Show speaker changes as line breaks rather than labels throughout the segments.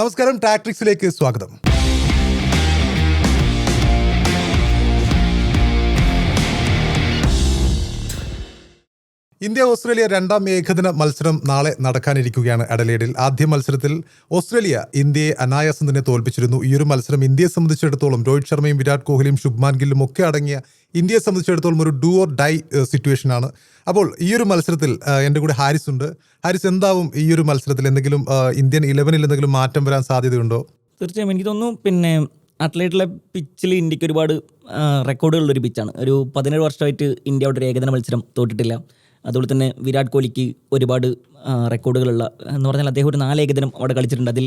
നമസ്കാരം ടാക്ട്രിക്സിലേക്ക് സ്വാഗതം India Australia രണ്ടാം ഏകദിന മത്സരം നാളെ നടക്കാനിരിക്കുകയാണ് അഡലേഡിൽ. ആദ്യ മത്സരത്തിൽ ഓസ്ട്രേലിയ ഇന്ത്യയെ അനായാസം തന്നെ തോൽപ്പിച്ചിരുന്നു. ഈ ഒരു മത്സരം ഇന്ത്യയെ സംബന്ധിച്ചിടത്തോളം രോഹിത് ശർമ്മയും വിരാട് കോഹ്ലിയും ശുഭ്മാൻ ഗില്ലും ഒക്കെ അടങ്ങിയ ഇന്ത്യയെ സംബന്ധിച്ചിടത്തോളം ഒരു ഡു ഓർ ഡൈ സിറ്റുവേഷൻ ആണ്. അപ്പോൾ ഈ ഒരു മത്സരത്തിൽ എന്റെ കൂടെ ഹാരിസ് ഉണ്ട്. ഹാരിസ് എന്താവും ഈ ഒരു മത്സരത്തിൽ? എന്തെങ്കിലും ഇന്ത്യൻ ഇലവനിൽ എന്തെങ്കിലും മാറ്റം വരാൻ സാധ്യതയുണ്ടോ?
തീർച്ചയായും എനിക്ക് തോന്നുന്നു പിന്നെ അത്ലറ്റിലെ പിച്ചിൽ ഇന്ത്യയ്ക്ക് ഒരുപാട് റെക്കോർഡുകളുള്ളൊരു പിച്ചാണ് ഒരു പതിനേഴ് വർഷമായിട്ട് ഇന്ത്യ അവിടെ ഒരു ഏകദിന മത്സരം തോറ്റിട്ടില്ല. അതുപോലെ തന്നെ വിരാട് കോഹ്ലിക്ക് ഒരുപാട് റെക്കോർഡുകളുള്ള എന്ന് പറഞ്ഞാൽ അദ്ദേഹം ഒരു നാല് ഏകദിനം അവിടെ കളിച്ചിട്ടുണ്ട്. അതിൽ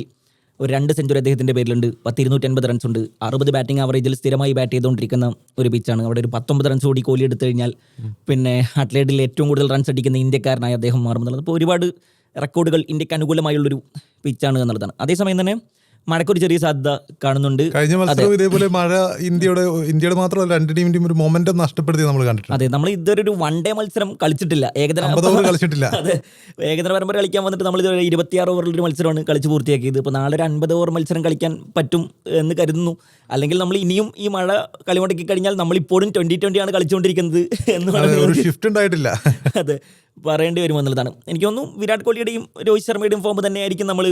ഒരു രണ്ട് സെഞ്ചുറി അദ്ദേഹത്തിന്റെ പേരിലുണ്ട്. പത്ത് ഇരുന്നൂറ്റി അൻപത് റൺസ് ഉണ്ട്. അറുപത് ബാറ്റിംഗ് ആവറേജിൽ സ്ഥിരമായി ബാറ്റ് ചെയ്തുകൊണ്ടിരിക്കുന്ന ഒരു പിച്ചാണ് അവിടെ ഒരു പത്തൊമ്പത് റൺസ് കൂടി കോഹ്ലി എടുത്തു കഴിഞ്ഞാൽ പിന്നെ അത്ലറ്റിൽ ഏറ്റവും കൂടുതൽ റൺസ് അടിക്കുന്ന ഇന്ത്യക്കാരനായി അദ്ദേഹം മാറുമെന്നുള്ളത് അപ്പോൾ ഒരുപാട് റെക്കോർഡുകൾ ഇന്ത്യയ്ക്ക് അനുകൂലമായുള്ളൊരു പിച്ചാണ് എന്നുള്ളതാണ്. അതേസമയം തന്നെ മഴക്കൊരു ചെറിയ സാധ്യത കാണുന്നുണ്ട്.
കഴിഞ്ഞ മത്സരം ഇതേപോലെ മഴ ഇന്ത്യയുടെ ഇന്ത്യയുടെ മാത്രമല്ല രണ്ട് ടീമിന്റെയും ഒരു മൊമെന്റം നഷ്ടപ്പെടുത്തി നമ്മൾ കണ്ടിട്ടുണ്ട്.
അതെ നമ്മൾ ഇതുവരെ ഒരു വൺ ഡേ മത്സരം കളിച്ചിട്ടില്ല. ഏകദിന
കളിച്ചിട്ടില്ല.
അതെ ഏകദിന പരമ്പര കളിക്കാൻ വന്നിട്ട് നമ്മൾ ഇതുവരെ ഇരുപത്തിയാറ് ഓവറിൽ ഒരു മത്സരമാണ് കളിച്ച് പൂർത്തിയാക്കിയത്. ഇപ്പോൾ നാളെ ഒരു അൻപത് ഓവർ മത്സരം കളിക്കാൻ പറ്റും എന്ന് കരുതുന്നു. അല്ലെങ്കിൽ നമ്മൾ ഇനിയും ഈ മഴ കളി മുടക്കി കഴിഞ്ഞാൽ നമ്മളിപ്പോഴും ട്വന്റി ട്വന്റി ആണ് കളിച്ചുകൊണ്ടിരിക്കുന്നത് എന്ന് പറയുന്നത്.
ഷിഫ്റ്റ് ഉണ്ടായിട്ടില്ല.
അതെ പറയേണ്ടി വരും എന്നുള്ളതാണ്. എനിക്ക് തോന്നുന്നു വിരാട് കോഹ്ലിയുടെയും രോഹിത് ശർമ്മയുടെയും ഫോം തന്നെയായിരിക്കും നമ്മൾ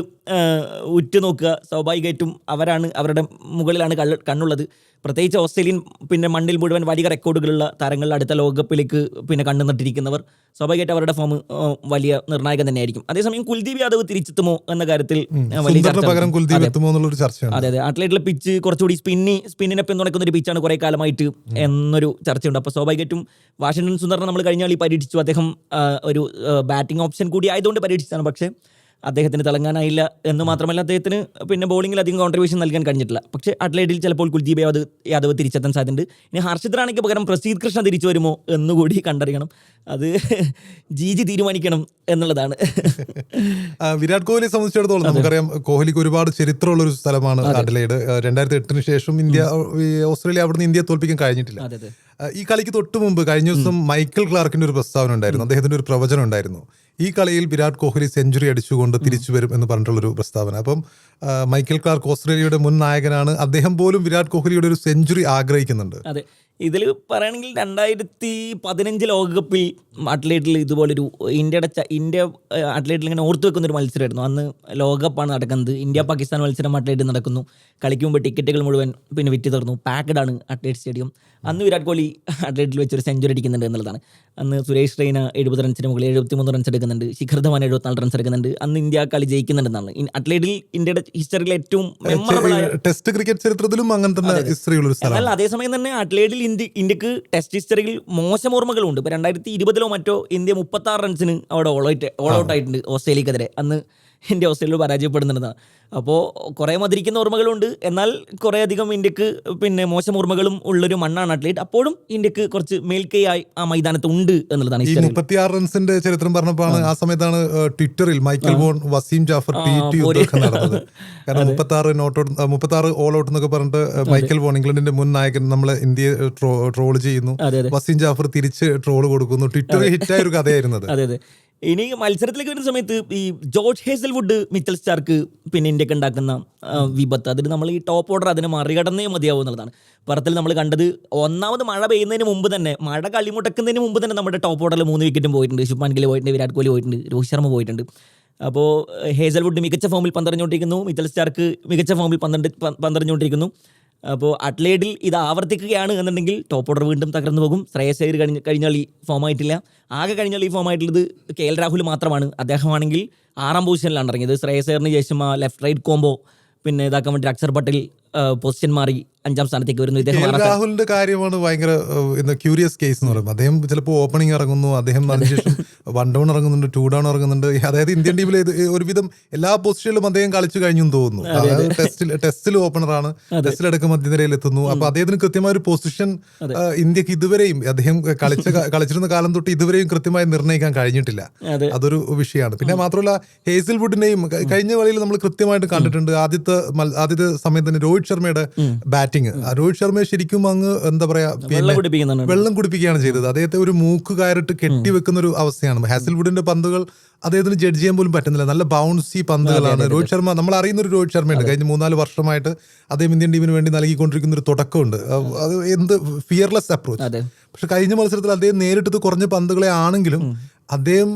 ഉറ്റുനോക്കുക. സ്വാഭാവികമായിട്ടും അവരാണ് അവരുടെ മുകളിലാണ് കള്ള കണ്ണുള്ളത്. പ്രത്യേകിച്ച് ഓസ്ട്രേലിയൻ പിന്നെ മണ്ണിൽ മുഴുവൻ വലിയ റെക്കോർഡുകളുള്ള താരങ്ങളിൽ അടുത്ത ലോകകപ്പിലേക്ക് പിന്നെ കണ്ണു നട്ടിരിക്കുന്നവർ സ്വാഭാവികമായിട്ട് അവരുടെ ഫോം വലിയ നിർണായകം തന്നെയായിരിക്കും. അതേസമയം കുൽദീപ് യാദവ് തിരിച്ചെത്തുമോ എന്ന കാര്യത്തിൽ വലിയ ചർച്ച അതെ. അതെ അതെ. അത്ലറ്റിലെ പിച്ച് കുറച്ചുകൂടി സ്പിന്നി സ്പിന്നിനെ പിന്തുണയ്ക്കുന്ന ഒരു പിച്ചാണ് കുറെ കാലമായിട്ട് എന്നൊരു ചർച്ചയുണ്ട്. അപ്പോൾ സ്വാഭാവികമായിട്ടും വാഷിംഗ്ടൺ സുന്ദറിനെ നമ്മൾ കഴിഞ്ഞ കളി പരീക്ഷിച്ചു. അദ്ദേഹം ഒരു ബാറ്റിംഗ് ഓപ്ഷൻ കൂടി ആയതുകൊണ്ട് പരീക്ഷിച്ചാണ് പക്ഷേ അദ്ദേഹത്തിന് തിളങ്ങാനായില്ല എന്ന് മാത്രമല്ല അദ്ദേഹത്തിന് പിന്നെ ബോളിംഗിൽ അധികം കോൺട്രിബ്യൂഷൻ നൽകാൻ കഴിഞ്ഞിട്ടില്ല. പക്ഷേ അഡ്ലൈഡിൽ ചിലപ്പോൾ കുൽദീപ് യാദവ് യാദവ് തിരിച്ചെത്താൻ സാധ്യതയുണ്ട്. ഇനി ഹർഷിത് റാണയ്ക്ക് പകരം പ്രസീദ് കൃഷ്ണ തിരിച്ചു വരുമോ എന്നുകൂടി കണ്ടറിയണം. അത് ജി ജി തീരുമാനിക്കണം എന്നുള്ളതാണ്.
വിരാട് കോഹ്ലിയെ സംബന്ധിച്ചിടത്തോളം നമുക്കറിയാം കോഹ്ലിക്ക് ഒരുപാട് ചരിത്രമുള്ള ഒരു സ്ഥലമാണ് അഡ്ലൈഡ്. രണ്ടായിരത്തി എട്ടിന് ശേഷം ഇന്ത്യ ഓസ്ട്രേലിയ അവിടുന്ന് ഇന്ത്യയെ തോൽപ്പിക്കാൻ കഴിഞ്ഞിട്ടില്ല.
അതെ അതെ.
ആ, ഈ കളിക്ക് തൊട്ട് മുമ്പ് കഴിഞ്ഞ ദിവസം മൈക്കിൾ ക്ലാർക്കിന്റെ ഒരു പ്രസ്താവന ഉണ്ടായിരുന്നു. അദ്ദേഹത്തിന്റെ ഒരു പ്രവചനം ഉണ്ടായിരുന്നു. ഈ കളിയിൽ വിരാട് കോഹ്ലി സെഞ്ചുറി അടിച്ചുകൊണ്ട് തിരിച്ചു വരും എന്ന് പറഞ്ഞിട്ടുള്ള ഒരു പ്രസ്താവന. അപ്പം മൈക്കിൾ മൈക്കൽ ക്ലാർക്ക് ഓസ്ട്രേലിയയുടെ മുൻ നായകനാണ്. അദ്ദേഹം പോലും വിരാട് കോഹ്ലിയുടെ ഒരു സെഞ്ചുറി ആഗ്രഹിക്കുന്നുണ്ട്.
അതെ. ഇതിൽ പറയുകയാണെങ്കിൽ രണ്ടായിരത്തി പതിനഞ്ച് ലോകകപ്പിൽ അത്ലറ്റിൽ ഇതുപോലൊരു ഇന്ത്യയുടെ ഇന്ത്യ അത്ലറ്റിൽ ഇങ്ങനെ ഓർത്തു വെക്കുന്ന ഒരു മത്സരമായിരുന്നു. അന്ന് ലോകകപ്പാണ് നടക്കുന്നത്. ഇന്ത്യ പാകിസ്ഥാൻ മത്സരം അത്ലറ്റിൽ നടക്കുന്നു. കളിക്കുമ്പോൾ ടിക്കറ്റുകൾ മുഴുവൻ പിന്നെ വിറ്റ് തീർന്നു. പാക്ഡ് ആണ് അത്ലറ്റ് സ്റ്റേഡിയം. അന്ന് വിരാട് കോഹ്ലി അത്ലറ്റിൽ വെച്ചൊരു സെഞ്ചുറി അടിക്കുന്നുണ്ട് എന്നുള്ളതാണ്. അന്ന് സുരേഷ് റെയ്ന എഴുപത് റൺസിന് മുകളിൽ എഴുപത്തിമൂന്ന് റൺസ് എടുക്കുന്നുണ്ട്. ശിഖർ ധവാൻ എഴുപത്തിനാല് റൺസ് എടുക്കുന്നുണ്ട്. അന്ന് ഇന്ത്യ കളി ജയിക്കുന്നുണ്ടെന്നാണ്. ഇൻ- ഇന്ത്യയുടെ ഹിസ്റ്ററിയിലെ ഏറ്റവും
ടെസ്റ്റ് ക്രിക്കറ്റ് ചരിത്രത്തിലും അങ്ങനെ
എന്നാൽ അതേസമയം തന്നെ അഡ്ലൈഡിൽ ഇന്ത്യ ഇന്ത്യയ്ക്ക് ടെസ്റ്റ് ഹിസ്റ്ററിയിൽ മോശം ഓർമ്മകളുണ്ട്. ഇപ്പോൾ രണ്ടായിരത്തി ഇരുപതിലോ മറ്റോ ഇന്ത്യ മുപ്പത്തി ആറ് റൺസിന് അവിടെ ഓൾ ഔട്ട് ഓൾ ഔട്ട് ആയിട്ടുണ്ട് ഓസ്ട്രേലിയക്കെതിരെ. അന്ന് ഇന്ത്യ ഓസ്ട്രേലിയയിൽ പരാജയപ്പെടുന്നുണ്ട്. അപ്പോൾ കുറേ മതിരിക്കുന്ന ഓർമ്മകളുണ്ട്. എന്നാൽ കുറേ അധികം ഇന്ത്യയ്ക്ക് പിന്നെ മോശം ഓർമ്മകളും ഉള്ളൊരു മണ്ണാണ് അറ്റ്ലീറ്റ് അപ്പോഴും ഇന്ത്യയ്ക്ക് കുറച്ച് മേൽക്കൈയായി ആ മൈതാനത്ത് ഉണ്ട് എന്നുള്ളതാണ്
ഈ മുപ്പത്തിയാറ് റൺസിന്റെ ചരിത്രം പറഞ്ഞപ്പോൾ ആ. സമയത്താണ് ട്വിറ്ററിൽ Michael Vaughan Wasim Jaffer tweet യുദ്ധമൊക്കെ നടന്നത്. കാരണം മുപ്പത്തി ആറ് നോട്ട് ഔട്ട് മുപ്പത്തി ആറ് ഓൾ ഔട്ട് എന്നൊക്കെ പറഞ്ഞിട്ട് മൈക്കൽ ബോൺ ഇംഗ്ലണ്ടിന്റെ മുൻ നായകൻ നമ്മളെ ഇന്ത്യയെ ട്രോൾ ചെയ്യുന്നു. വസീം ജാഫർ തിരിച്ച് ട്രോൾ കൊടുക്കുന്നു. ട്വിറ്ററിൽ ഹിറ്റായ ഒരു കഥയായിരുന്നത്
അതെ അതെ. ഇനി മത്സരത്തിലേക്ക് വരുന്ന സമയത്ത് ഈ ജോർജ് ഹേസൽവുഡ് മിച്ചൽ സ്റ്റാർക്ക് പിന്നെ ഇന്ത്യയ്ക്ക് ഉണ്ടാക്കുന്ന വിപത്ത്. അതിന് നമ്മൾ ഈ ടോപ്പ് ഓർഡർ അതിനെ മറികടന്നേ മതിയാവും എന്നുള്ളതാണ്. പറത്തിൽ നമ്മൾ കണ്ടത് ഒന്നാമത് മഴ പെയ്യുന്നതിന് മുമ്പ് തന്നെ മഴ കളിമുടക്കുന്നതിന് മുമ്പ് തന്നെ നമ്മുടെ ടോപ്പ് ഓർഡറിൽ മൂന്ന് വിക്കറ്റും പോയിട്ടുണ്ട്. ശുഭ്മാൻ ഗിൽ പോയിട്ടുണ്ട് വിരാട് കോഹ്ലി പോയിട്ടുണ്ട് രോഹിത് ശർമ്മ പോയിട്ടുണ്ട്. അപ്പോൾ ഹേസൽവുഡ് മികച്ച ഫോമിൽ പന്തറിഞ്ഞുകൊണ്ടിരിക്കുന്നു മിച്ചൽ സ്റ്റാർക്ക് മികച്ച ഫോമിൽ പന്ത്രണ്ട് പന്തറിഞ്ഞുകൊണ്ടിരിക്കുന്നു. അപ്പോൾ അട്ലേഡിൽ ഇത് ആവർത്തിക്കുകയാണ് എന്നുണ്ടെങ്കിൽ ടോപ്പ് ഓർഡർ വീണ്ടും തകർന്നു പോകും. ശ്രേയസ് അയ്യർ കഴിഞ്ഞ കഴിഞ്ഞ കളി ഫോം ആയിട്ടില്ല. ആകെ കഴിഞ്ഞാൽ ഈ ഫോം ആയിട്ടുള്ളത് കെ എൽ രാഹുൽ മാത്രമാണ്. അദ്ദേഹമാണെങ്കിൽ ആറാം പൊസിഷനിലാണ് ഇറങ്ങിയത്. ശ്രേയസ് അയ്യറിന് ശേഷം ആ ലെഫ്റ്റ് റൈറ്റ് കോംബോ പിന്നെ ഇതാക്കാൻ വേണ്ടി അക്ഷർ പട്ടേൽ പൊസിഷൻ മാറി അഞ്ചാം സ്ഥാനത്തേക്ക് വരുന്നു. ഇദ്ദേഹം
രാഹുലിന്റെ കാര്യമാണ് ഭയങ്കര ക്യൂരിയസ് കേസ് എന്ന് പറയുന്നത്. അദ്ദേഹം ചിലപ്പോൾ ഓപ്പണിംഗ് ഇറങ്ങുന്നു. അദ്ദേഹം അതിനുശേഷം വൺ ഡൗൺ ഇറങ്ങുന്നുണ്ട് ടു ഡൗൺ ഇറങ്ങുന്നുണ്ട്. അതായത് ഇന്ത്യൻ ടീമിൽ ഒരുവിധം എല്ലാ പൊസിഷനിലും അദ്ദേഹം കളിച്ചു കഴിഞ്ഞു തോന്നുന്നു. അതായത് ടെസ്റ്റിൽ ടെസ്റ്റിൽ ഓപ്പണറാണ് ടെസ്റ്റിലടക്കം മധ്യനിരയിൽ എത്തുന്നു അപ്പൊ അദ്ദേഹത്തിന് കൃത്യമായ ഒരു പൊസിഷൻ ഇന്ത്യയ്ക്ക് ഇതുവരെയും അദ്ദേഹം കളിച്ച കളിച്ചിരുന്ന കാലം തൊട്ട് ഇതുവരെയും കൃത്യമായി നിർണയിക്കാൻ കഴിഞ്ഞിട്ടില്ല. അതൊരു വിഷയമാണ്. പിന്നെ മാത്രമല്ല ഹേസിൽവുഡിനെയും വുഡിനെയും കഴിഞ്ഞ കളിയിൽ നമ്മൾ കൃത്യമായിട്ട് കണ്ടിട്ടുണ്ട്. ആദ്യത്തെ ആദ്യത്തെ സമയത്ത് തന്നെ രോഹിത് ശർമ്മയുടെ ബാറ്റിംഗ് രോഹിത് ശർമ്മ ശരിക്കും അങ്ങ് എന്താ പറയാ
വെള്ളം
കുടിപ്പിക്കുകയാണ് ചെയ്തത്. അദ്ദേഹത്തെ ഒരു മൂക്ക് കയറിട്ട് കെട്ടിവെക്കുന്ന ഒരു അവസ്ഥയാണ് ഹാസൽവുഡിന്റെ പന്തുകൾ അദ്ദേഹത്തിന് ജഡ്ജ് ചെയ്യാൻ പോലും പറ്റുന്നില്ല. നല്ല ബൗൺസി പന്തുകളാണ്. രോഹിത് ശർമ്മ നമ്മൾ അറിയുന്ന ഒരു രോഹിത് ശർമ്മയുണ്ട്. കഴിഞ്ഞ മൂന്നാൽ വർഷമായിട്ട് അദ്ദേഹം ഇന്ത്യൻ ടീമിന് വേണ്ടി നൽകിക്കൊണ്ടിരിക്കുന്ന ഒരു തുടക്കമുണ്ട്. അത് എന്ത് ഫിയർലെസ് അപ്രോച്ച് പക്ഷെ കഴിഞ്ഞ മത്സരത്തിൽ അദ്ദേഹം നേരിട്ടത് കുറഞ്ഞ പന്തുകളെ ആണെങ്കിലും അദ്ദേഹം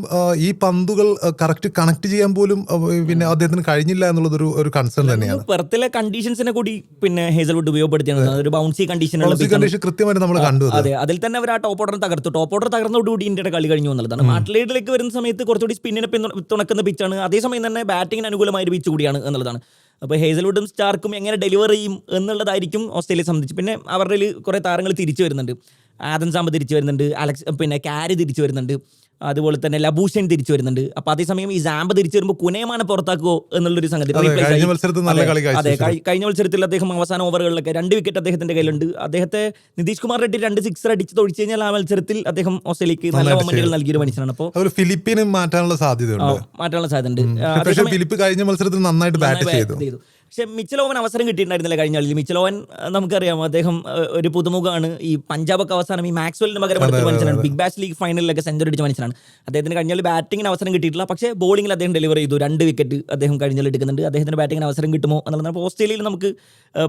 ഈ പന്തുകൾ കറക്റ്റ് കണക്ട് ചെയ്യാൻ പോലും പിന്നെ അദ്ദേഹത്തിന് കഴിഞ്ഞില്ല എന്നുള്ളത് ഒരു ഒരു കൺസേൺ തന്നെയാണ്.
പെർത്തിലെ കണ്ടീഷൻസിനെ കൂടി പിന്നെ ഹേസൽവുഡ് ഉപയോഗപ്പെടുത്തിയാണ്. ഒരു ബൗൺസി
കണ്ടീഷൻ കണ്ടീഷൻ കൃത്യമായിട്ട് നമ്മൾ കണ്ടു അതെ.
അതിൽ തന്നെ അവർ ആ ടോപ്പ് ഓർഡർ തകർത്തു. ടോപ്പ് ഓർഡർ തകർന്നതോടുകൂടി ഇന്ത്യയുടെ കളി കഴിഞ്ഞു എന്നുള്ളതാണ്. മാട്ലേഡിലേക്ക് വരുന്ന സമയത്ത് കുറച്ചുകൂടി സ്പിന്നിനെ തുണക്കുന്ന പിച്ചാണ് അതേസമയം തന്നെ ബാറ്റിംഗിന് അനുകൂലമായ ഒരു പിച്ച് കൂടിയാണ് എന്നുള്ളതാണ്. അപ്പോൾ ഹേസൽവുഡും സ്റ്റാർക്കും എങ്ങനെ ഡെലിവർ ചെയ്യും എന്നുള്ളതായിരിക്കും ഓസ്ട്രേലിയ സംബന്ധിച്ച്. പിന്നെ അവരുടെ കുറേ താരങ്ങൾ തിരിച്ചു വരുന്നുണ്ട്. ആദം സാമ്പ തിരിച്ചു വരുന്നുണ്ട്. അലക്സ് പിന്നെ കാരി തിരിച്ചു വരുന്നുണ്ട്. അതുപോലെ തന്നെ ലബൂഷൻ തിരിച്ചു വരുന്നുണ്ട്. അപ്പൊ അതേസമയം ഈ സാമ്പ തിരിച്ചു വരുമ്പോൾ കുനയമാണ് പുറത്താക്കുമോ എന്നുള്ളൊരു സംഗതി
അതെ, കഴിഞ്ഞ. മത്സരത്തിൽ
അദ്ദേഹം അവസാന ഓവറുകളിലൊക്കെ രണ്ട് വിക്കറ്റ് അദ്ദേഹത്തിന്റെ കയ്യിലുണ്ട്. അദ്ദേഹത്തെ നിതീഷ് കുമാർ റെഡ്ഡി രണ്ട് സിക്സർ അടിച്ച് തൊഴിച്ചു കഴിഞ്ഞാൽ ആ മത്സരത്തിൽ അദ്ദേഹം ഓസ്ട്രേലിയക്ക് നല്ല മൊമെന്റുകൾ നൽകിയൊരു മനുഷ്യനാണ്. അപ്പോൾ
ഫിലിപ്പിനും മാറ്റാനുള്ള സാധ്യതയുണ്ട്.
മാറ്റാനുള്ള സാധ്യതയുണ്ട്.
ഫിലിപ്പ് കഴിഞ്ഞ മത്സരത്തിൽ നന്നായിട്ട് ബാറ്റ് ചെയ്തു.
പക്ഷെ മിച്ചലോവൻ അവസരം കിട്ടിയിട്ടുണ്ടായിരുന്നില്ല കഴിഞ്ഞ കളിയിൽ മിച്ചലോവൻ നമുക്കറിയാം അദ്ദേഹം ഒരു പുതുമുഖമാണ്. ഈ പഞ്ചാബൊക്കെ അവസാനം ഈ മാക്സ്വലിന് പകരം എടുത്ത മനുഷ്യനാണ്. ബിഗ് ബാഷ് ലീഗ് ഫൈനലിലൊക്കെ സെഞ്ചുറി അടിച്ച മനുഷ്യനാണ്. അദ്ദേഹത്തിന് കഴിഞ്ഞ ബാറ്റിംഗിന് അവസരം കിട്ടിയിട്ടില്ല. പക്ഷേ ബോളിംഗിൽ അദ്ദേഹം ഡെലിവർ ചെയ്തു. രണ്ട് വിക്കറ്റ് അദ്ദേഹം കഴിഞ്ഞ എടുക്കുന്നുണ്ട്. അദ്ദേഹത്തിന് ബാറ്റിംഗിന് അവസരം കിട്ടുമോ എന്നുള്ളത് ഓസ്ട്രേലിയയിൽ നമുക്ക്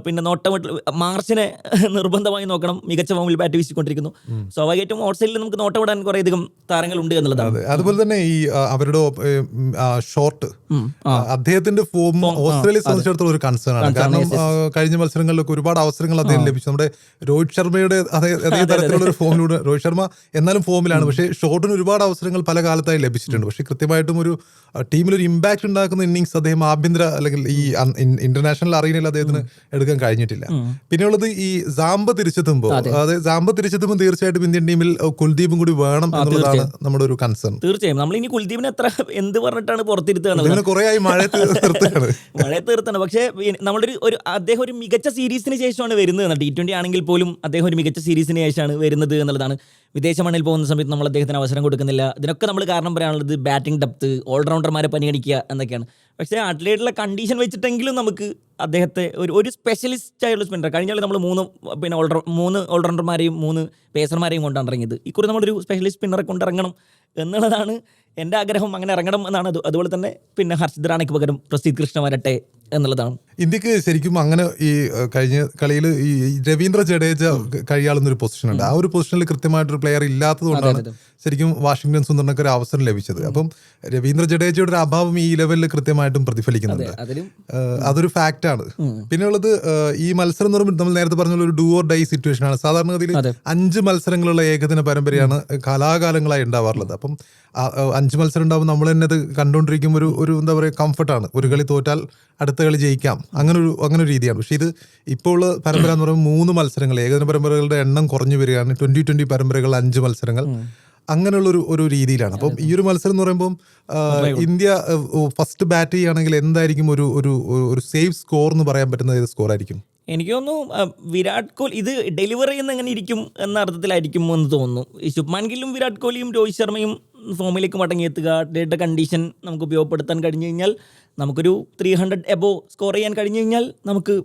പിന്നെ നോട്ടമിട്ട് മാർച്ചിനെ നിർബന്ധമായി നോക്കണം. മികച്ച ഫോമിൽ ബാറ്റ് വീശിക്കൊണ്ടിരിക്കുന്നു. സ്വാഭാവികമായിട്ടും ഓസ്ട്രേലിയയിൽ നമുക്ക് നോട്ടമിടാൻ കുറേ അധികം താരങ്ങളുണ്ട് എന്നുള്ളതാണ്.
അതുപോലെ തന്നെ ഈ അവരുടെ ഷോർട്ട് അദ്ദേഹത്തിന്റെ ഫോം ഓസ്ട്രേലിയയെ സംബന്ധിച്ചിടത്തോളം ഒരു കൺസേൺ ആണ്. കാരണം കഴിഞ്ഞ മത്സരങ്ങളിലൊക്കെ ഒരുപാട് അവസരങ്ങൾ അദ്ദേഹം ലഭിച്ചു. നമ്മുടെ രോഹിത് ശർമ്മയുടെ അതേ അതേ തരത്തിലുള്ള ഒരു ഫോമിലൂടെ രോഹിത് ശർമ്മ എന്നാലും ഫോമിലാണ്. പക്ഷേ ഷോട്ടിന് ഒരുപാട് അവസരങ്ങൾ പല കാലത്തായി ലഭിച്ചിട്ടുണ്ട്. പക്ഷേ കൃത്യമായിട്ടും ഒരു ടീമിൽ ഒരു ഇമ്പാക്ട് ഉണ്ടാക്കുന്ന ഇന്നിങ്സ് അദ്ദേഹം ആഭ്യന്തര അല്ലെങ്കിൽ ഈ ഇന്റർനാഷണൽ അറീനയിൽ അദ്ദേഹത്തിന് എടുക്കാൻ കഴിഞ്ഞിട്ടില്ല. പിന്നെയുള്ളത് ഈ സാമ്പ തിരിച്ചെത്തുമ്പോൾ അതായത് സാമ്പ തിരിച്ചെത്തുമ്പോൾ തീർച്ചയായിട്ടും ഇന്ത്യൻ ടീമിൽ കുൽദീപും കൂടി വേണം എന്നുള്ളതാണ് നമ്മുടെ ഒരു കൺസേൺ
തീർച്ചയായും. നമ്മൾ ഇനി കുൽദീപിനെ എത്ര എന്ത് പറഞ്ഞിട്ടാണ് പുറത്തിരുത്തുക എന്നുള്ളത്?
ഇതിന് കുറെ ആയി മഴ തീർത്താണ്
തീർത്താണ്. പക്ഷേ നമ്മളൊരു ഒരു അദ്ദേഹം ഒരു മികച്ച സീരീസിന് ശേഷമാണ് വരുന്നത്. ടി ട്വന്റി ആണെങ്കിൽ പോലും അദ്ദേഹം ഒരു മികച്ച സീരീസിന് ശേഷമാണ് വരുന്നത് എന്നുള്ളതാണ് വിദേശ മണ്ണിൽ പോകുന്ന സമയത്ത് നമ്മൾ അദ്ദേഹത്തിന് അവസരം കൊടുക്കുന്നില്ല. ഇതിനൊക്കെ നമ്മൾ കാരണം പറയാനുള്ളത് ബാറ്റിംഗ് ഡെപ്ത് ഓൾറൗണ്ടർമാരെ പരിഗണിക്കുക എന്നൊക്കെയാണ്. പക്ഷേ അഡ്ലേഡിലെ കണ്ടീഷൻ വെച്ചിട്ടെങ്കിലും നമുക്ക് അദ്ദേഹത്തെ ഒരു ഒരു സ്പെഷ്യലിസ്റ്റ് ആയുള്ള സ്പിന്നർ കഴിഞ്ഞ നമ്മൾ മൂന്ന് പിന്നെ ഓൾറൗ മൂന്ന് ഓൾറൗണ്ടർമാരെയും മൂന്ന് പേസർമാരെയും കൊണ്ടാണ് ഇറങ്ങിയത്. ഇക്കുറി നമ്മളൊരു സ്പെഷ്യലിസ്റ്റ് സ്പിന്നറെ കൊണ്ടിറങ്ങണം എന്നുള്ളതാണ് എന്റെ ആഗ്രഹം. അങ്ങനെ ഇറങ്ങണം എന്നാണ് അത് അതുപോലെ തന്നെ പിന്നെ ഹർഷിത് റാണയ്ക്ക് പകരം പ്രസീത് കൃഷ്ണ വരട്ടെ എന്നുള്ളതാണ്.
ഇന്ത്യയ്ക്ക് ശരിക്കും അങ്ങനെ ഈ കഴിഞ്ഞ കളിയിൽ ഈ രവീന്ദ്ര ജഡേജ കഴിയാളുന്നൊരു പൊസിഷൻ ഉണ്ട്. ആ ഒരു പൊസിഷനിൽ കൃത്യമായിട്ടൊരു പ്ലെയർ ഇല്ലാത്തത് കൊണ്ടാണ് ശരിക്കും വാഷിംഗ്ടൺ സുന്ദറിനൊക്കെ ഒരു അവസരം ലഭിച്ചത്. അപ്പം രവീന്ദ്ര ജഡേജയുടെ ഒരു അഭാവം ഈ ലെവലിൽ കൃത്യമായിട്ടും പ്രതിഫലിക്കുന്നുണ്ട്. അതൊരു ഫാക്റ്റാണ് ആണ്. പിന്നെയുള്ളത് ഈ മത്സരം എന്ന് പറയുമ്പോൾ നമ്മൾ നേരത്തെ പറഞ്ഞ ഒരു ഡൂ ഓർ ഡൈ സിറ്റുവേഷൻ ആണ്. സാധാരണഗതിയിൽ അഞ്ച് മത്സരങ്ങളുള്ള ഏകദിന പരമ്പരയാണ് കാലാകാലങ്ങളായി ഉണ്ടാവാറുള്ളത്. അപ്പം അഞ്ച് മത്സരം ഉണ്ടാകുമ്പോൾ നമ്മൾ തന്നെ അത് കണ്ടുകൊണ്ടിരിക്കുമ്പോൾ ഒരു ഒരു എന്താ പറയുക കംഫർട്ടാണ് ഒരു കളി തോറ്റാൽ അടുത്ത കളി ജയിക്കാം. അങ്ങനെ ഒരു അങ്ങനെ ഒരു രീതിയാണ്. പക്ഷേ ഇത് ഇപ്പോൾ ഉള്ള പരമ്പര എന്ന് പറയുമ്പോൾ മൂന്ന് മത്സരങ്ങൾ ഏകദിന പരമ്പരകളുടെ എണ്ണം കുറഞ്ഞു വരികയാണ്. ട്വന്റി ട്വന്റി പരമ്പരകൾ അഞ്ച് മത്സരങ്ങൾ. അങ്ങനെയുള്ള ഒരു ഒരു രീതിയിലാണ്. അപ്പം ഈ ഒരു മത്സരം എന്ന് പറയുമ്പോൾ ഇന്ത്യ ഫസ്റ്റ് ബാറ്റ് ചെയ്യുകയാണെങ്കിൽ എന്തായിരിക്കും ഒരു ഒരു ഒരു സേഫ് സ്കോർ എന്ന് പറയാൻ പറ്റുന്ന ഏത് സ്കോർ ആയിരിക്കും?
എനിക്ക് തോന്നുന്നു വിരാട് കോഹ്ലി ഇത് ഡെലിവർ ചെയ്യുന്ന എങ്ങനെ ഇരിക്കും എന്ന അർത്ഥത്തിലായിരിക്കും എന്ന് തോന്നുന്നു. ശുഭ്മാൻ ഗില്ലും വിരാട് കോഹ്ലിയും രോഹിത് ശർമ്മയും ഫോമിലേക്ക് മടങ്ങിയെത്തുക ഡേയുടെ കണ്ടീഷൻ നമുക്ക് ഉപയോഗപ്പെടുത്താൻ കഴിഞ്ഞു കഴിഞ്ഞാൽ നമുക്കൊരു ത്രീ ഹൺഡ്രഡ് എബോ സ്കോർ ചെയ്യാൻ കഴിഞ്ഞു കഴിഞ്ഞാൽ നമുക്ക്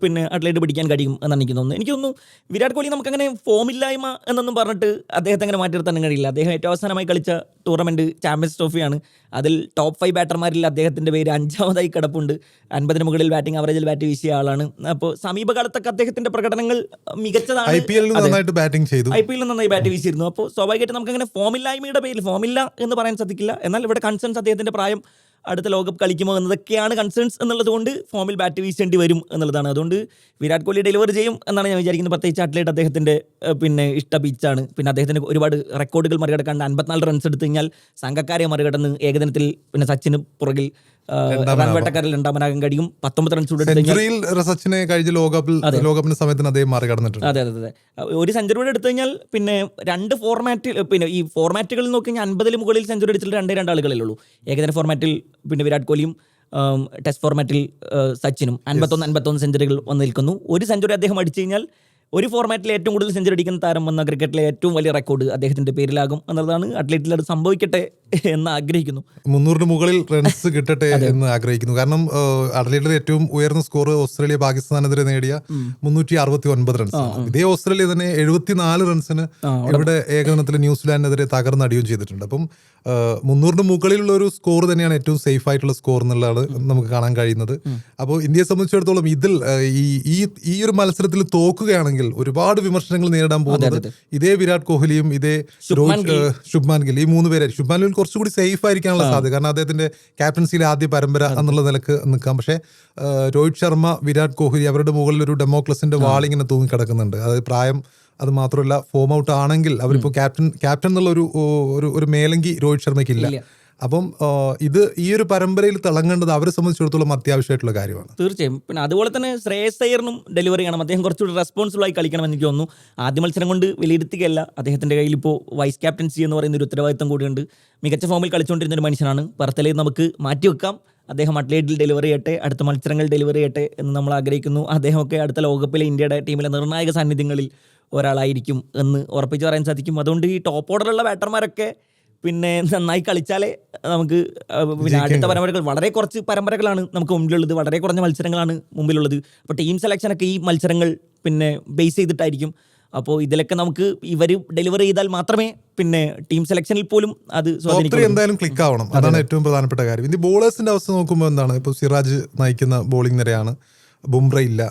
പിന്നെ അട്ലേറ്റ് പിടിക്കാൻ കഴിയും എന്നാണ് എനിക്ക് തോന്നുന്നത്. എനിക്ക് തോന്നുന്നു വിരാട് കോഹ്ലി നമുക്കങ്ങനെ ഫോമില്ലായ്മ എന്നൊന്നും പറഞ്ഞിട്ട് അദ്ദേഹത്തെ അങ്ങനെ മാറ്റി നിർത്താൻ കഴിയില്ല. അദ്ദേഹം ഏറ്റവും അവസാനമായി കളിച്ച ടൂർണമെന്റ് ചാമ്പ്യൻസ് ട്രോഫിയാണ് അതിൽ ടോപ്പ് ഫൈവ് ബാറ്റർമാരിൽ അദ്ദേഹത്തിന്റെ പേര് അഞ്ചാമതായി കിടപ്പുണ്ട്. അൻപതിന് മുകളിൽ ബാറ്റിംഗ് ആവറേജിൽ ബാറ്റ് വീശിയ ആളാണ്. അപ്പോൾ സമീപകാലത്തൊക്കെ അദ്ദേഹത്തിന്റെ പ്രകടനങ്ങൾ മികച്ചതാണ്.
ഐ പി എല്ലിൽ നന്നായിട്ട് ബാറ്റിംഗ് ചെയ്തു.
ഐ പി എല്ലിൽ നന്നായി ബാറ്റ് വീശിയിരുന്നു. അപ്പോൾ സ്വാഭാവികമായിട്ട് നമുക്ക് അങ്ങനെ ഫോമില്ലായ്മയുടെ പേരിൽ ഫോമില്ല എന്ന് പറയാൻ സാധിക്കില്ല. എന്നാൽ ഇവിടെ കൺസേൺസ് അദ്ദേഹത്തിന്റെ പ്രായം അടുത്ത ലോകകപ്പ് കളിക്കുമോ എന്നതൊക്കെയാണ് കൺസേൺസ് എന്നുള്ളത് കൊണ്ട് ഫോമിൽ ബാറ്റ് വീശേണ്ടി വരും എന്നുള്ളതാണ്. അതുകൊണ്ട് വിരാട് കോഹ്ലി ഡെലിവർ ചെയ്യും എന്നാണ് ഞാൻ വിചാരിക്കുന്നത്. പ്രത്യേകിച്ച് അറ്റ്ലേറ്റ് അദ്ദേഹത്തിന്റെ പിന്നെ ഇഷ്ട പിച്ചാണ് പിന്നെ അദ്ദേഹത്തിന് ഒരുപാട് റെക്കോർഡുകൾ മറികടക്കാണ്ട് അൻപത്തിനാല് റൺസ് എടുത്തു കഴിഞ്ഞാൽ സംഘക്കാരെ മറികടന്ന് ഏകദിനത്തിൽ പിന്നെ സച്ചിന് പുറകിൽ രണ്ടാമനാകാൻ കഴിയും. പത്തൊമ്പത് റൺസ്
സച്ചിനെ കഴിഞ്ഞ ലോകകപ്പിൽ ലോകകപ്പിന്റെ സമയത്തിന് അദ്ദേഹം മറികടന്നിട്ടുണ്ട്.
അതെ അതെ അതെ. ഒരു സെഞ്ചുറി കൂടെ എടുത്തു കഴിഞ്ഞാൽ പിന്നെ രണ്ട് ഫോർമാറ്റിൽ പിന്നെ ഈ ഫോർമാറ്റുകളിൽ നോക്കി കഴിഞ്ഞാൽ അൻപതിൽ മുകളിൽ സെഞ്ചുറി അടിച്ചിട്ട് രണ്ടേ രണ്ട് ആളുകളേ ഉള്ളൂ. ഏകദിന ഫോർമാറ്റിൽ പിന്നെ വിരാട് കോഹ്ലിയും ടെസ്റ്റ് ഫോർമാറ്റിൽ സച്ചിനും അൻപത്തൊന്ന് അൻപത്തൊന്ന് സെഞ്ചുറികൾ വന്ന് നിൽക്കുന്നു. ഒരു സെഞ്ചുറി അദ്ദേഹം അടിച്ചു കഴിഞ്ഞാൽ ഒരു ഫോർമാറ്റിൽ ഏറ്റവും കൂടുതൽ സെഞ്ചുറി അടിക്കുന്ന താരം വന്ന ക്രിക്കറ്റിലെ ഏറ്റവും വലിയ റെക്കോർഡ് അദ്ദേഹത്തിന്റെ പേരിലാകും എന്നുള്ളതാണ് അത്ലറ്റിൽ അത് സംഭവിക്കട്ടെ എന്ന് ആഗ്രഹിക്കുന്നു.
മുന്നൂറിന് മുകളിൽ റൺസ് കിട്ടട്ടെ എന്ന് ആഗ്രഹിക്കുന്നു. കാരണം അഡലൈഡിലെ ഏറ്റവും ഉയർന്ന സ്കോർ ഓസ്ട്രേലിയ പാകിസ്ഥാനെതിരെ നേടിയ മുന്നൂറ്റി അറുപത്തി ഒൻപത് റൺസ് ഇതേ ഓസ്ട്രേലിയ തന്നെ എഴുപത്തിനാല് റൺസിന് ഇവിടെ ഏകദിനത്തിൽ ന്യൂസിലാൻഡിനെതിരെ തകർന്നടിയും ചെയ്തിട്ടുണ്ട്. അപ്പം മുന്നൂറിന് മുകളിലുള്ള ഒരു സ്കോർ തന്നെയാണ് ഏറ്റവും സേഫ് ആയിട്ടുള്ള സ്കോർ എന്നുള്ളതാണ് നമുക്ക് കാണാൻ കഴിയുന്നത്. അപ്പോൾ ഇന്ത്യയെ സംബന്ധിച്ചിടത്തോളം ഇതിൽ ഈ ഈ ഈ ഒരു മത്സരത്തിൽ തോക്കുകയാണെങ്കിൽ ഒരുപാട് വിമർശനങ്ങൾ നേരിടാൻ പോകുന്നത് ഇതേ വിരാട് കോഹ്ലിയും ഇതേ ശുഭ്മാൻ ഗിൽ. ഈ മൂന്ന് പേരെ ശുഭ്മാൻ ഗിൽ കുറച്ചുകൂടി സേഫ് ആയിരിക്കാനുള്ള സാധ്യത. കാരണം അദ്ദേഹത്തിന്റെ ക്യാപ്റ്റൻസിയിലെ ആദ്യ പരമ്പര എന്നുള്ള നിലയ്ക്ക് നിൽക്കാം. പക്ഷേ രോഹിത് ശർമ്മ വിരാട് കോഹ്ലി അവരുടെ മുകളിൽ ഒരു ഡെമോക്രസിന്റെ വാളിങ്ങനെ തൂങ്ങിക്കിടക്കുന്നുണ്ട്. അതായത് പ്രായം അത് മാത്രമല്ല ഫോം ഔട്ട് ആണെങ്കിൽ അവരിപ്പോൾ ക്യാപ്റ്റൻ ക്യാപ്റ്റൻ എന്നുള്ള ഒരു ഒരു ഒരു മേലങ്കി രോഹിത് ശർമ്മയ്ക്ക് ഇല്ല. അപ്പം ഇത് ഈ ഒരു പരമ്പരയിൽ തിളങ്ങേണ്ടത് അവരെ സംബന്ധിച്ചിടത്തോളം അത്യാവശ്യമായിട്ടുള്ള കാര്യമാണ്.
തീർച്ചയായും. പിന്നെ അതുപോലെ തന്നെ ശ്രേയസ് ഡെലിവറി ചെയ്യണം. അദ്ദേഹം കുറച്ചുകൂടി റെസ്പോൺസിബിൾ ആയി കളിക്കണം എനിക്ക് തോന്നുന്നു. ആദ്യ മത്സരം കൊണ്ട് വിലയിരുത്തുകയല്ല. അദ്ദേഹത്തിന്റെ കയ്യിൽ ഇപ്പോൾ വൈസ് ക്യാപ്റ്റൻസി എന്ന് പറയുന്ന ഒരു ഉത്തരവാദിത്തം കൂടിയുണ്ട്. മികച്ച ഫോമിൽ കളിച്ചുകൊണ്ടിരുന്ന ഒരു മനുഷ്യനാണ്. പറത്തലയിൽ നമുക്ക് മാറ്റിവെക്കാം അദ്ദേഹം അട്ലേറ്റിൽ ഡെലിവറി ചെയ്യട്ടെ അടുത്ത മത്സരങ്ങൾ ഡെലിവറി ചെയ്യട്ടെ എന്ന് നമ്മൾ ആഗ്രഹിക്കുന്നു. അദ്ദേഹമൊക്കെ അടുത്ത ലോകകപ്പിലെ ഇന്ത്യയുടെ ടീമിലെ നിർണായക സാന്നിധ്യങ്ങളിൽ ഒരാളായിരിക്കും എന്ന് ഉറപ്പിച്ച് പറയാൻ സാധിക്കും. അതുകൊണ്ട് ഈ ടോപ്പ് ഓർഡറുള്ള ബാറ്റർമാരൊക്കെ പിന്നെ നന്നായി കളിച്ചാലേ നമുക്ക് പിന്നെ അടുത്ത പരമ്പരകൾ വളരെ കുറച്ച് പരമ്പരകളാണ് നമുക്ക് മുമ്പിലുള്ളത്. വളരെ കുറഞ്ഞ മത്സരങ്ങളാണ് മുമ്പിലുള്ളത്. അപ്പോൾ ടീം സെലക്ഷനൊക്കെ ഈ മത്സരങ്ങൾ പിന്നെ ബേസ് ചെയ്തിട്ടായിരിക്കും. അപ്പോൾ ഇതിലൊക്കെ നമുക്ക് ഇവർ ഡെലിവറി ചെയ്താൽ മാത്രമേ പിന്നെ ടീം സെലക്ഷനിൽ പോലും അത്
എന്തായാലും ക്ലിക്ക് ആവണം. അതാണ് ഏറ്റവും പ്രധാനപ്പെട്ട കാര്യം. ഇനി ബോളേഴ്സിന്റെ അവസ്ഥ നോക്കുമ്പോൾ എന്താണ്? ഇപ്പോൾ സിറാജ് നയിക്കുന്ന ബോളിംഗ് നിരയാണ്. ബുംറ ഇല്ല.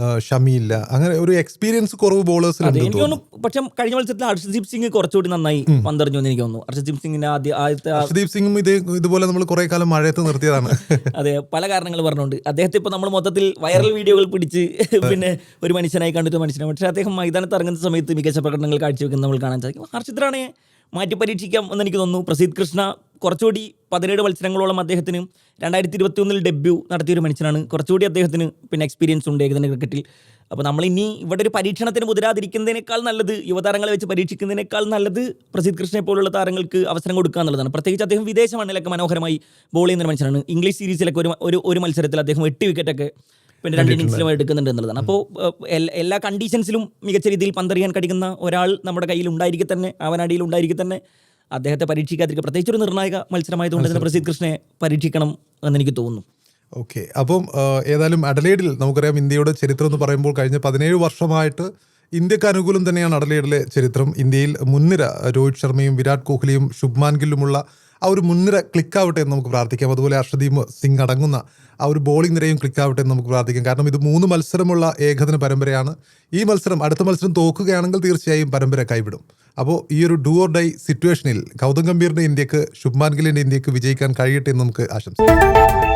ആ, ഷമി ഇല്ല അങ്ങനെ ഒരു എക്സ്പീരിയൻസ് കുറവ് ബോളേഴ്സിലുണ്ട്
എനിക്ക് തോന്നുന്നു. പക്ഷെ കഴിഞ്ഞ മത്സരത്തിൽ ഹർഷദീപ് സിംഗ് കുറച്ചുകൂടി നന്നായി പന്തറിഞ്ഞു എന്ന് എനിക്ക് തോന്നുന്നു. ഹർഷദീപ് സിംഗിന്റെ ആദ്യ ആദ്യത്തെ അർഷദീപ്
ഹർഷദീപ് സിംഗും ഇത് ഇതുപോലെ നമ്മൾ കുറെ കാലം മഴയത്ത് നിർത്തിയതാണ്.
അതെ പല കാരണങ്ങൾ പറഞ്ഞുകൊണ്ട്. അദ്ദേഹത്തെ ഇപ്പൊ നമ്മൾ മൊത്തത്തിൽ വൈറൽ വീഡിയോകൾ പിടിച്ച് പിന്നെ ഒരു മനുഷ്യനായി കണ്ടിട്ട് മനുഷ്യനെ പക്ഷേ അദ്ദേഹം മൈതാനത്ത് ഇറങ്ങുന്ന സമയത്ത് മികച്ച പ്രകടനങ്ങൾ കാഴ്ചവെക്കുന്ന നമ്മൾ കാണാൻ സാധിക്കും. ഹർഷിത്രാണെ മാറ്റി പരീക്ഷിക്കാം എന്ന് എനിക്ക് തോന്നുന്നു. പ്രസീദ് കൃഷ്ണ കുറച്ചുകൂടി പതിനേഴ് മത്സരങ്ങളോളം അദ്ദേഹത്തിന് രണ്ടായിരത്തി ഇരുപത്തി ഒന്നിൽ ഡെബ്യൂ നടത്തിയ ഒരു മനുഷ്യനാണ്. കുറച്ചുകൂടി അദ്ദേഹത്തിന് പിന്നെ എക്സ്പീരിയൻസ് ഉണ്ട് ഏകദിന ക്രിക്കറ്റിൽ അപ്പോൾ നമ്മൾ ഇനി ഇവിടെ ഒരു പരീക്ഷണത്തിന് മുതിരാതിരിക്കുന്നതിനേക്കാൾ നല്ലത് യുവതാരങ്ങളെ വെച്ച് പരീക്ഷിക്കുന്നതിനേക്കാൾ നല്ലത് പ്രസിദ്ധ് കൃഷ്ണനെ പോലുള്ള താരങ്ങൾക്ക് അവസരം കൊടുക്കുക എന്നുള്ളതാണ്. പ്രത്യേകിച്ച് അദ്ദേഹം വിദേശ മണ്ണിലൊക്കെ മനോഹരമായി ബോൾ ചെയ്യുന്ന മനുഷ്യനാണ്. ഇംഗ്ലീഷ് സീരീസിലൊക്കെ ഒരു ഒരു മത്സരത്തിൽ അദ്ദേഹം എട്ട് വിക്കറ്റൊക്കെ പിന്നെ രണ്ട് ഇന്നിങ്സിലും എടുക്കുന്നുണ്ട് എന്നുള്ളതാണ്. അപ്പോൾ എല്ലാ കണ്ടീഷൻസിലും മികച്ച രീതിയിൽ പന്തറിയാൻ കഴിയുന്ന ഒരാൾ നമ്മുടെ കയ്യിൽ ഉണ്ടായിരിക്കെ തന്നെ അവനടിയിൽ ഉണ്ടായിരിക്കെ തന്നെ. അദ്ദേഹത്തെ പരീക്ഷിക്കാതിരിക്കുക. പ്രത്യേകിച്ച് ഒരു നിർണായക മത്സരമായതുകൊണ്ട് തന്നെ പ്രസീദ് കൃഷ്ണനെ പരീക്ഷിക്കണം എന്ന് എനിക്ക് തോന്നുന്നു.
ഓക്കെ. അപ്പം ഏതായാലും അഡലേഡിൽ നമുക്കറിയാം ഇന്ത്യയുടെ ചരിത്രം എന്ന് പറയുമ്പോൾ കഴിഞ്ഞ പതിനേഴ് വർഷമായിട്ട് ഇന്ത്യയ്ക്ക് അനുകൂലം തന്നെയാണ് അഡലേഡിലെ ചരിത്രം. ഇന്ത്യയിൽ മുൻനിര രോഹിത് ശർമ്മയും വിരാട് കോഹ്ലിയും ശുഭ്മാൻ ഗില്ലുമുള്ള ആ ഒരു മുൻനിര ക്ലിക്കാവട്ടെ എന്ന് നമുക്ക് പ്രാർത്ഥിക്കാം. അതുപോലെ അർഷദീപ് സിംഗ് അടങ്ങുന്ന ആ ഒരു ബോളിംഗ് നിരയും ക്ലിക്കാവട്ടെ എന്ന് നമുക്ക് പ്രാർത്ഥിക്കാം. കാരണം ഇത് മൂന്ന് മത്സരമുള്ള ഏകദിന പരമ്പരയാണ്. ഈ മത്സരം അടുത്ത മത്സരം തോക്കുകയാണെങ്കിൽ തീർച്ചയായും പരമ്പര കൈവിടും. അപ്പോൾ ഈ ഒരു ഡു ഓർ ഡൈ സിറ്റുവേഷനിൽ ഗൗതം ഗംഭീറിന്റെ ഇന്ത്യയ്ക്ക് ശുഭ്മാൻ ഗില്ലിന്റെ ഇന്ത്യയ്ക്ക് വിജയിക്കാൻ കഴിയട്ടെ എന്ന് നമുക്ക് ആശംസിക്കാം.